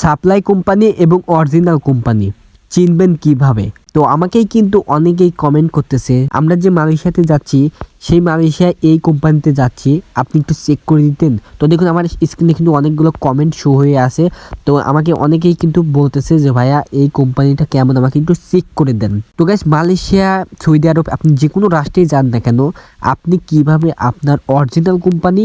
Supply company এবং original company. চিনবেন কীভাবে? তো আমাকেই কিন্তু অনেকেই কমেন্ট করতেছে, আমরা যে মালয়েশিয়াতে যাচ্ছি, সেই মালয়েশিয়া এই কোম্পানিতে যাচ্ছি, আপনি একটু চেক করে দিতেন। তো দেখুন, আমার স্ক্রিনে কিন্তু অনেকগুলো কমেন্ট শো হয়ে আছে, তো আমাকে অনেকেই কিন্তু বলতেছে যে, ভাইয়া, এই কোম্পানিটা কেমন? আমাকে একটু চেক করে দেন। তো গাইস মালয়েশিয়া, সৌদি আরব, আপনি যে কোনো রাষ্ট্রেই যান না কেন, আপনি কীভাবে আপনার অরিজিনাল কোম্পানি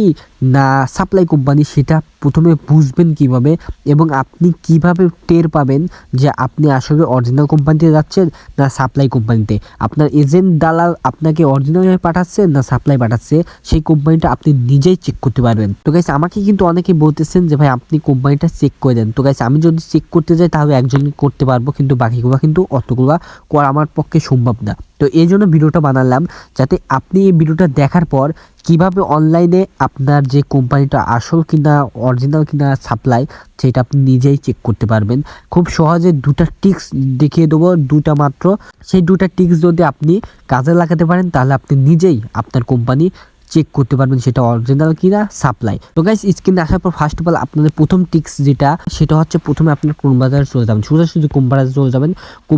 না সাপ্লাই কোম্পানি সেটা প্রথমে বুঝবেন কীভাবে এবং আপনি কীভাবে টের পাবেন যে আপনি আসলে অরিজিনাল কোম্পানিতে যাচ্ছেন? না সাপ্লাই কোম্পানিতে আপনার এজেন্ট দালাল আপনাকে অরিজিনাল পাঠাচ্ছে না সাপ্লাই পাঠাচ্ছে, সেই কোম্পানিটা আপনি নিজেই চেক করতে পারবেন। তো গাইছে আমাকে কিন্তু অনেকে বলতেছেন যে, ভাই, আপনি কোম্পানিটা চেক করে দেন। তো গাইছে আমি যদি চেক করতে যাই, তাহলে একজনকে করতে পারব, কিন্তু বাকিগুলো কিন্তু অতগুলো করা আমার পক্ষে সম্ভব না। তো এই জন্য ভিডিওটা বানালাম যাতে আপনি এই ভিডিওটা দেখার পর কীভাবে অনলাইনে আপনার যে কোম্পানিটা আসল কিনা অরিজিনাল কিনা সাপ্লাই সেটা আপনি নিজেই চেক করতে পারবেন। খুব সহজে দুটা টিক্স দেখিয়ে দেবো, দুটা মাত্র। সেই দুটা টিক্স যদি আপনি কাজে লাগাতে পারেন, তাহলে আপনি নিজেই আপনার কোম্পানি চেক করতে পারবেন সেটা অরিজিনাল কিনা সাপ্লাই তো গাইস স্ক্রিনে আসার পর ফার্স্ট অফ অল আপনাদের প্রথম টিক্স যেটা, সেটা হচ্ছে প্রথমে আপনার কোন বাজারে চলে যাবেন। সোজাসুজি কোন বাজারে চলে যাবেন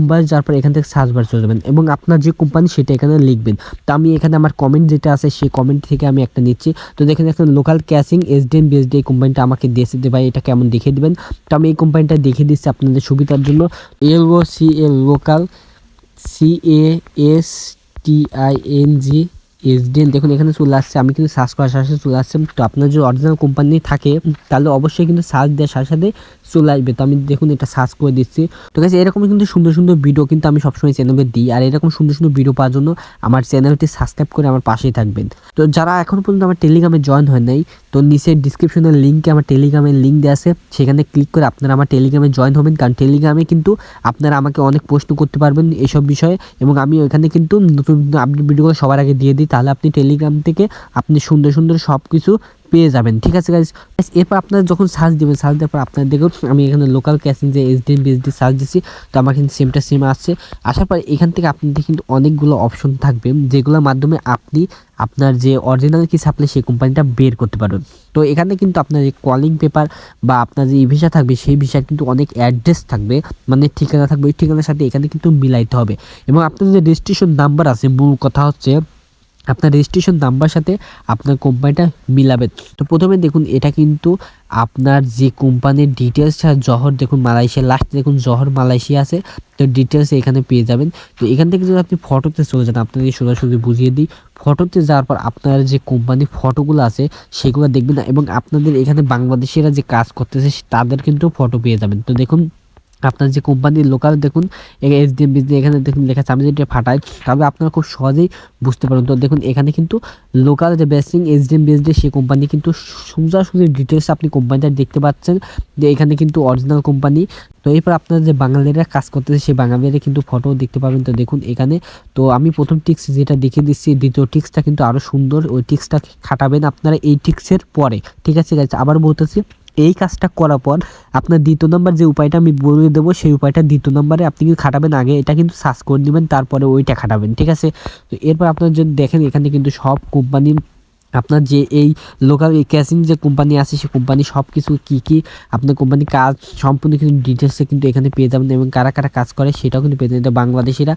বাজারে যাওয়ার পর এখান থেকে সার্চ বার চলে যাবেন এবং আপনার যে কোম্পানি সেটা এখানে লিখবেন। তো আমি এখানে আমার কমেন্ট যেটা আছে সেই কমেন্ট থেকে আমি একটা নিচ্ছি। তো দেখেন এখানে লোকাল ক্যাশিং এসডিএন বিএসডি এই কোম্পানিটা আমাকে দিয়েছে ভাই এটা কেমন দেখিয়ে দিবেন। তো আমি এই কোম্পানিটা দেখিয়ে দিচ্ছি আপনাদের সুবিধার জন্য। L O C L local C A S T I N G SDN দেখুন, এখানে চলে আসছে, আমি কিন্তু সার্চ করার সাথে চলে আসছে। তো আপনার যদি অরিজিনাল কোম্পানি থাকে, তাহলে অবশ্যই কিন্তু সার্চ দেওয়ার সাথে সাথে চলে আসবে। তো আমি দেখুন, এটা সার্চ করে দিচ্ছি। তো কাছে এরকম কিন্তু সুন্দর সুন্দর ভিডিও কিন্তু আমি সবসময় চ্যানেলে দিই। আর এরকম সুন্দর সুন্দর ভিডিও পাওয়ার জন্য আমার চ্যানেলটি সাবস্ক্রাইব করে আমার পাশেই থাকবেন। তো যারা এখন পর্যন্ত আমার টেলিগ্রামে জয়েন হয় নাই, তো নিচের ডিসক্রিপশনের লিঙ্কে আমার টেলিগ্রামের লিঙ্ক দেওয়া আছে। সেখানে ক্লিক করে আপনারা আমার টেলিগ্রামে জয়েন হবেন। কারণ টেলিগ্রামে কিন্তু আপনারা আমাকে অনেক প্রশ্ন করতে পারবেন এসব বিষয়ে। এবং আমি ওইখানে কিন্তু নতুন আপডেট ভিডিওগুলো সবার আগে দিয়ে দিই। তাহলে আপনি টেলিগ্রাম থেকে আপনি সুন্দর সুন্দর সব কিছু পেয়ে যাবেন। ঠিক আছে গাইজ এরপর আপনার যখন সার্চ দেবেন সার্চ দেওয়ার পর আপনার দেখুন, আমি এখানে লোকাল ক্যাশিং যে এস ডি বিএসডি সার্চ দিচ্ছি তো আমার কিন্তু সেমটা সেম আসছে। আসার পর এখান থেকে আপনাদের কিন্তু অনেকগুলো অপশন থাকবে, যেগুলোর মাধ্যমে আপনি আপনার যে অরিজিনাল কি সাপ্লাই সেই কোম্পানিটা বের করতে পারবেন। তো এখানে কিন্তু আপনার যে কলিং পেপার বা আপনার যে ভিসা থাকবে, সেই ভিসার কিন্তু অনেক অ্যাড্রেস থাকবে মানে ঠিকানা থাকবে, ওই ঠিকানার সাথে এখানে কিন্তু মিলাইতে হবে। এবং আপনার যে রেজিস্ট্রেশন নাম্বার আছে, মূল কথা হচ্ছে আপনার রেজিস্ট্রেশন নাম্বার সাথে আপনার কোম্পানিটা মিলাবে। তো প্রথমে দেখুন, এটা কিন্তু আপনার যে কোম্পানির ডিটেলস জহর দেখুন, মালয়েশিয়া লাস্ট দেখুন, জহর মালয়েশিয়া আছে, তো ডিটেলস এখানে পেয়ে যাবেন। তো এখান থেকে যদি আপনি ফটোতে চলে যান, আপনাদেরকে সোজাসুজি বুঝিয়ে দিই ফটোতে যাওয়ার পর আপনার যে কোম্পানির ফটোগুলো আছে, সেগুলো দেখবেন এবং আপনাদের এখানে বাংলাদেশিরা যে কাজ করতেছে, তাদের কিন্তু ফটো পেয়ে যাবেন। তো দেখুন আপনার যে কোম্পানির লোকাল দেখুন এস ডি এম বিজনেস এখানে দেখুন লেখা আছে, আমি যদি ফাটাই, তাহলে আপনারা খুব সহজেই বুঝতে পারেন তো দেখুন, এখানে কিন্তু লোকাল যে basing S D M business সেই কোম্পানি কিন্তু সোজাসুজি ডিটেলস আপনি কোম্পানিটা দেখতে পাচ্ছেন যে এখানে কিন্তু অরিজিনাল কোম্পানি। তো এরপর আপনার যে বাঙালিরা কাজ করতেছে, সেই বাঙালিরা কিন্তু ফটো দেখতে পাবেন। তো দেখুন, এখানে, তো আমি প্রথম টিক্স যেটা দেখিয়ে দিচ্ছি, দ্বিতীয় টিক্সটা কিন্তু আরও সুন্দর, ওই টিক্সটা খাটাবেন আপনারা এই টিক্সের পরে। ঠিক আছে আবার বলতেছি এই কাজটা করার পর আপনার দ্বিতীয় নম্বর যে উপায়টা আমি বলে দেবো, সেই উপায়টা দ্বিতীয় নম্বরে আপনি কিন্তু খাটাবেন আগে? এটা কিন্তু সার্চ করে নেবেন, তারপরে ওইটা খাটাবেন, ঠিক আছে? তো এরপর আপনার যদি দেখেন, এখানে কিন্তু সব কোম্পানির আপনার যে এই লোকাল ক্যাশিং যে কোম্পানি আছে সেই কোম্পানি সব কিছু কী কী আপনার কোম্পানি কাজ সম্পূর্ণ কিন্তু ডিটেলসে কিন্তু এখানে পেয়ে যাবেন এবং কারা কারা কাজ করে সেটাও কিন্তু পেয়ে যাবেন। বাংলাদেশিরা,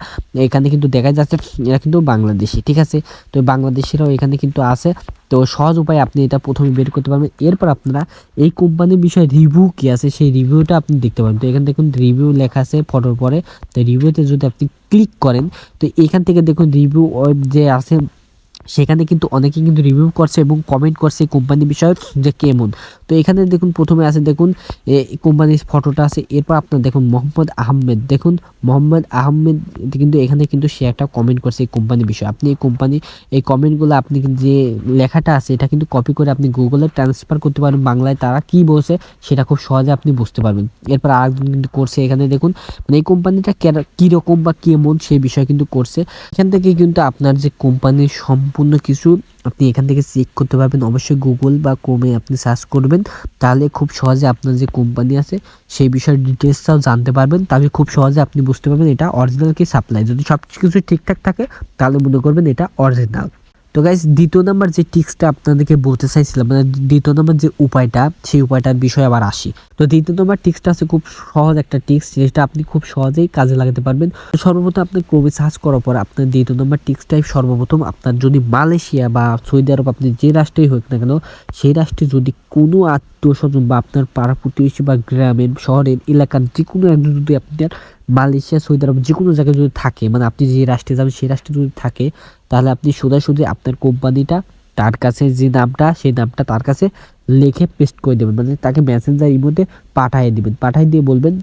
এখানে কিন্তু দেখা যাচ্ছে এরা কিন্তু বাংলাদেশি, ঠিক আছে? তো বাংলাদেশিরাও এখানে কিন্তু আছে। তো সহজ উপায়ে আপনি এটা প্রথমে বের করতে পারবেন। এরপর আপনারা এই কোম্পানির বিষয়ে রিভিউ কী আছে, সেই রিভিউটা আপনি দেখতে পাবেন তো এখানে দেখুন রিভিউ লেখা আছে ফটোর পরে। তো রিভিউতে যদি আপনি ক্লিক করেন, তো এখান থেকে দেখুন রিভিউ ওয়েব যে আছে সেখানে কিন্তু অনেকে কিন্তু রিভিউ করছে এবং কমেন্ট করছে কোম্পানি বিষয়ে যে কেমন। তো এখানে দেখুন, প্রথমে আছে দেখুন এই কোম্পানির ফটোটা আছে। এরপর আপনার দেখুন, মোহাম্মদ আহমেদ। দেখুন, মোহাম্মদ আহমেদ কিন্তু এখানে কিন্তু সে একটা কমেন্ট করছে এই কোম্পানির বিষয়ে। আপনি এই কোম্পানি এই কমেন্টগুলো আপনি যে লেখাটা আছে, এটা কিন্তু কপি করে আপনি গুগলে ট্রান্সফার করতে পারবেন। বাংলায় তারা কি বলছে, সেটা খুব সহজে আপনি বুঝতে পারবেন। এরপর আরেকজন কিন্তু করছে এখানে দেখুন মানে এই কোম্পানিটা কীরকম বা কেমন সেই বিষয়ে কিন্তু করছে। এখান থেকে কিন্তু আপনার যে কোম্পানির সম্পূর্ণ কিছু আপনি এখান থেকে চেক করতে পারবেন। অবশ্যই গুগল বা ক্রোমে আপনি সার্চ করবেন। তাহলে খুব সহজে আপনার যে কোম্পানি আছে, সেই বিষয়ে ডিটেলসটাও জানতে পারবেন। তাহলে খুব সহজে আপনি বুঝতে পারবেন এটা অরিজিনাল কি সাপ্লাই যদি সব কিছু ঠিকঠাক থাকে, তাহলে মনে করবেন এটা অরিজিনাল তো গাইজ দ্বিতীয় নাম্বার যে টিক্সটা আপনাদেরকে বলতে চাইছিলাম মানে দ্বিতীয় নাম্বার যে উপায়টা, সেই উপায়টার বিষয়ে আবার আসি। তো দ্বিতীয় নম্বর টিক্সটা আছে খুব সহজ একটা টিক্স যেটা আপনি খুব সহজেই কাজে লাগাতে পারবেন। সর্বপ্রথম আপনি ক্রমে সার্চ করার পর আপনার দ্বিতীয় নাম্বার টিক্সটাই সর্বপ্রথম আপনার যদি মালয়েশিয়া বা সৌদি আরব আপনি যে রাষ্ট্রেই হোক না কেন, সেই রাষ্ট্রে যদি কোনো আত্মীয় স্বজন বা আপনার পাড়া প্রতিবেশী বা গ্রামের, শহরের, এলাকার যে কোনো একজন যদি আপনার মালয়েশিয়া, সৌদি আরব যে কোনো জায়গায় যদি থাকে মানে আপনি যে রাষ্ট্রে যাবেন সেই রাষ্ট্রে যদি থাকে, তাহলে আপনি সোজাসুজি আপনার কোম্পানিটা তার কাছে যে নামটা, সেই নামটা তার কাছে লিখে পেস্ট করে দেবেন। মানে তাকে মেসেঞ্জার ইমোতে পাঠিয়ে দিবেন। পাঠিয়ে দিয়ে বলবেন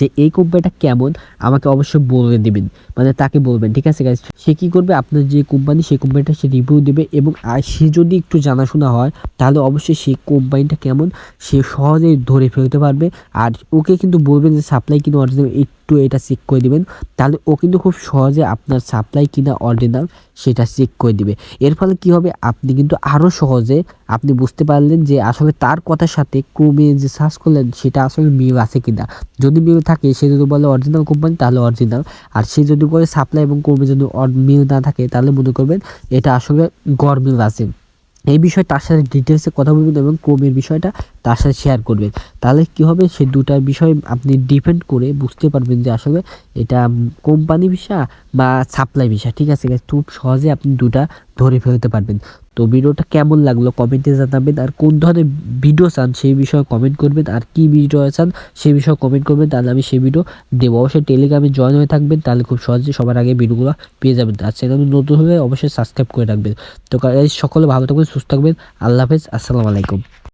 যে, এই কোম্পানিটা কেমন? আমাকে অবশ্যই বলে দিবেন। মানে তাকে বলবেন, ঠিক আছে গাইজ সে কী করবে? আপনার যে কোম্পানি সেই কোম্পানিটা সে রিভিউ দেবে এবং আর সে যদি একটু জানাশোনা হয়, তাহলে অবশ্যই সেই কোম্পানিটা কেমন? সে সহজেই ধরে ফেলতে পারবে। আর ওকে কিন্তু বলবেন যে সাপ্লাই কিনা অরিজিনাল একটু এটা চেক করে দিবেন। তাহলে ও কিন্তু খুব সহজে আপনার সাপ্লাই কিনা অরিজিনাল সেটা চেক করে দিবে। এর ফলে কি হবে? আপনি কিন্তু আরও সহজে আপনি বুঝতে পারলেন যে আসলে তার কথার সাথে ক্রমে যে সার্চ করলেন, সেটা আসলে মিল আছে কিনা। যদি মিল থাকে, সে যদি বলে অরিজিনাল কোম্পানি তাহলে অরিজিনাল আর সে যদি বলে সাপ্লাই এবং কর্মী যদি মিল না থাকে, তাহলে মনে করবেন এটা আসলে গড় মিল আছে। এই বিষয়ে তার সাথে ডিটেলসে কথা বলবেন এবং ক্রমের বিষয়টা তার সাথে শেয়ার করবেন তাহলে কি হবে? সে দুটার বিষয় আপনি ডিপেন্ড করে বুঝতে পারবেন যে আসলে এটা কোম্পানি বিষয় বা সাপ্লাই বিষয় ঠিক আছে খুব সহজে আপনি দুটা ধরে ফেলতে পারবেন। তো ভিডিওটা কেমন লাগল কমেন্টে জানাবেন আর কোন ধরনের ভিডিও চান সেই বিষয়ে কমেন্ট করবেন আর কি ভিডিও চান সেই বিষয়ে কমেন্ট করবেন, তাহলে আমি সেই ভিডিও দেবো। অবশ্যই টেলিগ্রামে জয়েন হয়ে থাকবেন, তাহলে খুব সহজে সবার আগে ভিডিওগুলো পেয়ে যাবেন। আর চ্যানেল নতুন হলে অবশ্যই সাবস্ক্রাইব করে রাখবেন। তো সকলে ভালো থাকবেন, সুস্থ থাকবেন। আল্লাহ হাফেজ, আসসালামু আলাইকুম।